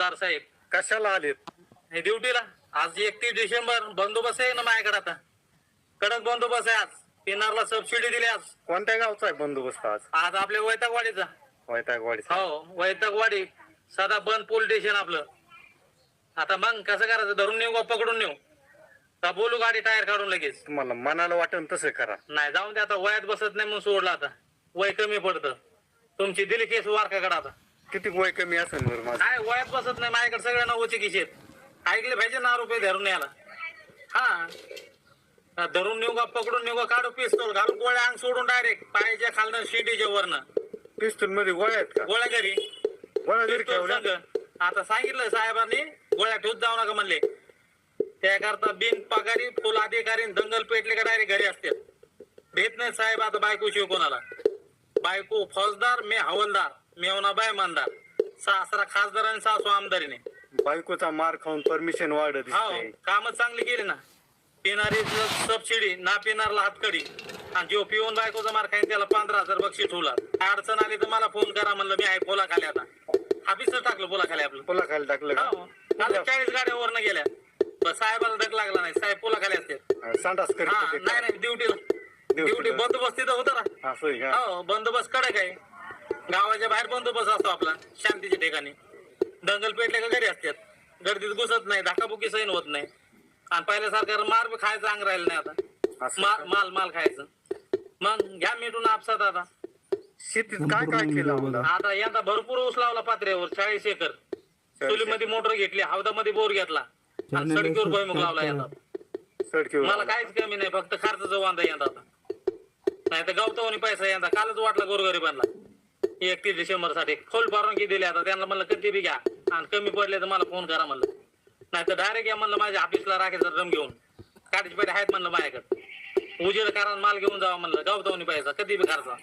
साहेब कशाला आलेत? हे ड्युटीला? आज एकतीस डिसेंबर बंदोबस्त आहे ना माझ्याकडे आता? कडक बंदोबस्त आहे आज. पिनारला सबसिडी दिली आज. कोणत्या गावचा आहे बंदोबस्त आज? आज आपल्या वैतागवाडीचा. वैतागवाडी हो वैतागवाडी. सदा बंद पोलीस स्टेशन आपलं. आता मग कसं करायचं? धरून नेऊ का पकडून नेऊ? का बोलू गाडी टायर काढून लगेच? तुम्हाला मनाला वाटेल तसं करा. नाही जाऊन दे आता. वयात बसत नाही म्हणून सोडला आता. वय कमी पडतं. तुमची दिली केस वारकाकडे आता. किती वय कमी असेल बरं माझं? काय वयात बसत नाही माझ्याकडे सगळ्या नव्वदचे किशेत ऐकले पाहिजे ना रुपये धरून याला हा. धरून नेऊ का पकडून नेऊ का काढू पिस्तोल घालून गोळ्या अंग सोडून डायरेक्ट पायाच्या खालनं शिडीच्या वरनं. पिस्तूल मध्ये गोळ्या आहेत का? गोळ्या घरी. गोळ्या जरी पिस्तूल ठेवल्या? संग. आता सांगितलं साहेबांनी गोळ्या ठेवत जाऊ नका म्हणले. त्याकरता बिन पगारी फुल अधिकारी दंगल पेटले का डायरेक्ट घरी असते भेट नाही साहेब आता बायको शिव कोणाला? बायको फौजदार मी हवलदार. मेवना बाय मानदार सासरा खासदार आणि सासू आमदारीने. बायकोचा मार खाऊन परमिशन वाढत हो दिसतंय कामच चांगली केली ना. पिणारी सबसिडी ना पिणारला हातकडी. आणि जो पिऊन बायकोचा मार खाईन त्याला पंधरा हजार बक्षीस ठेवला. अडचण आली तर मला फोन करा म्हणलं मी आहे पोला खाली आता ऑफिसच टाकलं पोला खाली आपलं. पुला खाली टाकलं का? हो. आता चाळीस गाड्या वरनं गेल्या. पण साहेबाला धक लागला नाही. साहेब पोला खाली असते. हा, संडास हा होते नाही का? नाही ड्युटीला ड्युटी बंदोबस्त तिथं होतं ना. असं आहे का? हो बंदोबस्त कडक आहे. गावाच्या बाहेर बंदोबस्त असतो आपला शांतीच्या ठिकाणी. दंगल पेटले का घरी असतात. गर्दीत घुसत नाही धक्काबुक्की सैन होत नाही. आणि पहिल्यासारखं मार बी खायचं अंग राहिलं नाही आता. असं मा- का? माल माल खायचं. मग घ्या मिटून आपसात आता. शेतीत काय काय केलं आम्हाला? आता यंदा भरपूर ऊस लावला पात्र्यावर चाळीस एकर. चुलीमध्ये मोटर घेतली हौदामध्ये बोर घेतला. आणि सडकीवर भुईमुग लावला यंदा. सडकीवर मला काहीच कमी नाही फक्त खर्चाचा वांदा यंदा आता. नाही तर गवतावणी पैसा यंदा. कालच वाटला गोरगरिबांना. एकतीस डिसेंबरसाठी. खोल परवानगी दिली आता. त्यांना म्हणलं कधी बी घ्या. आणि कमी पडले तर मला फोन करा म्हणलं. नाही तर डायरेक्ट या म्हणलं माझ्या ऑफिसला राखायचा ड्रम घेऊन. काठीचे पेटे आहेत म्हणलं माझ्याकडे. उजेड करा माल घेऊन जावा म्हणलं. गवतावणी पैसा कधी बी खर्चा.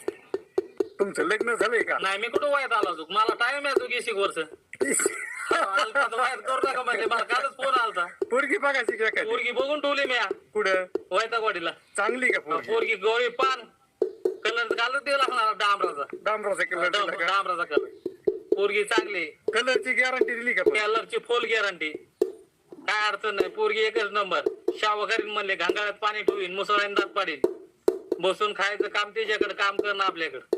तुमचं लग्न झालंय का? नाही मी कुठं वयात आला तू मला टाइम आहे तू गेशी वर्ष आलता तर वयात करू नका म्हणजे मला कालच फोन आलता. पोरगी बघायची का पोरगी बघून ठेवली मी कुठं? वैतागवाडीला. चांगली का पोरगी? पोरगी पान. कलर दिला लागणार डांबराचा. डांबराचा कलर दिला का? डांबराचा कलर पोरगी चांगली. कलरची गॅरंटी दिली का पण? कलरची फुल गॅरंटी काय अडचण नाही. पोरगी एकच नंबर शाव करीन म्हणले घांगाळ्यात पाणी ठेवीन मुसळ्याने दात पाडीन. बसून खायचं काम त्याच्याकडे काम करणं आपल्याकडे.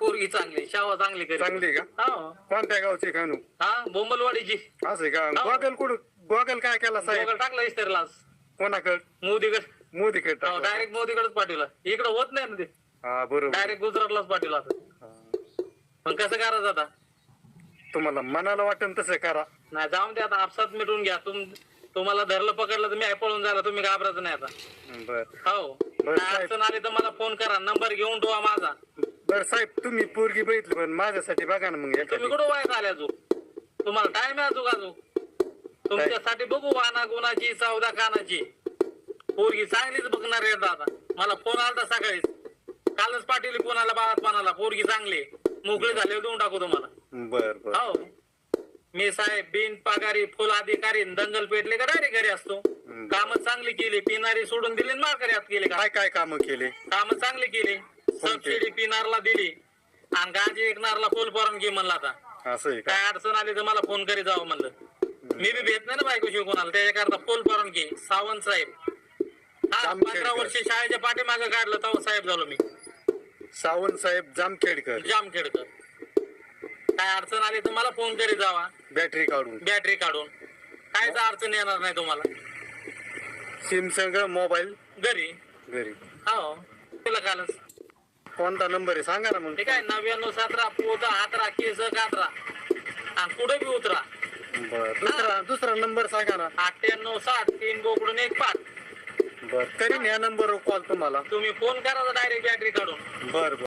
पोरगी चांगली शावा चांगली करी चांगली का? हा. कोणत्या गावची खानू हा बोंबलवाडीची. असं आहे का? हो. गोगल कुठं? गोगल काय केला साहेब? टाकला इस्तेरला कोणाकड? मोदीकडे. मोदीकडे टाकला. डायरेक्ट मोदीकडेच पाठवला. इकडे होत नाही ना ते. हा बरोबर. डायरेक्ट गुजरातलाच पाठवला. पण कसं करायचं आता? तुम्हाला मनाला वाटेल तसं करा. नाही जाऊन दे आता आपसात मिटून घ्या. तुम तुम्हाला धरलं पकडलं तर मी पळून जायला तुम्ही घाबरायचं नाही आता. बर. हो. बरं, काय साहेब. अडचण आली तर मला फोन करा. नंबर घेऊन ठेवा माझा. बर साहेब तुम्ही पोरगी बघितली पण माझ्यासाठी बघा ना मग तुम्ही एखादी कुठं वयात आले अजून तुम्हाला टाइम आहे अजून अजून. तुमच्यासाठी बघू वाना गुणाची चौदा कानाची. पोरगी चांगलीच बघणार आहे आता. मला फोन आलता सकाळीच. कालच पाठवली कोणाला बाळात पानाला पोरगी चांगली मोकळी झाले देऊन टाकू तुम्हाला. बर बर. हो. मी साहेब बिन पगारी फुल अधिकारी दंगल पेटले का डायरेक्ट घरी असतो? काम चांगली केली पिणारी सोडून दिली आणि माघारी हात केले काय काय काम केले? काम चांगली केली. सबसिडी पिणारला दिली. आणि गांजी विकणारला फुल परवानगी म्हणला आता. असं आहे का? काय अडचण आली तर मला फोन करी जावं म्हणलं. मी बी भेट नाही ना बायको शिव कोणाला त्याच्याकरता फुल परवानगी सावंत साहेब. हा. पंधरा वर्ष शाळेच्या पाठीमागे काढलं तेव्हा साहेब झालो मी. सावंत साहेब जामखेडकर. जामखेडकर. काय अडचण आली तर मला फोन करी जावा. बॅटरी काढून. बॅटरी काढून. काहीच अडचण येणार नाही तुम्हाला. सिम संग मोबाईल घरी? घरी. हो. तिला कालच. कोणता नंबर आहे? सांगा ना मग. ठीक आहे नव्याण्णव सतरा पोता हातरा केस कातरा आणि पुढे बी उतरा. बर दुसरा दुसरा नंबर सांगा ना. अठ्ठ्याण्णव साठ तीन बोकडून एक पाच. बर करीन या नंबरवर कॉल तुम्हाला. तुम्ही फोन करा डायरेक्ट बॅटरी काढून. बर बर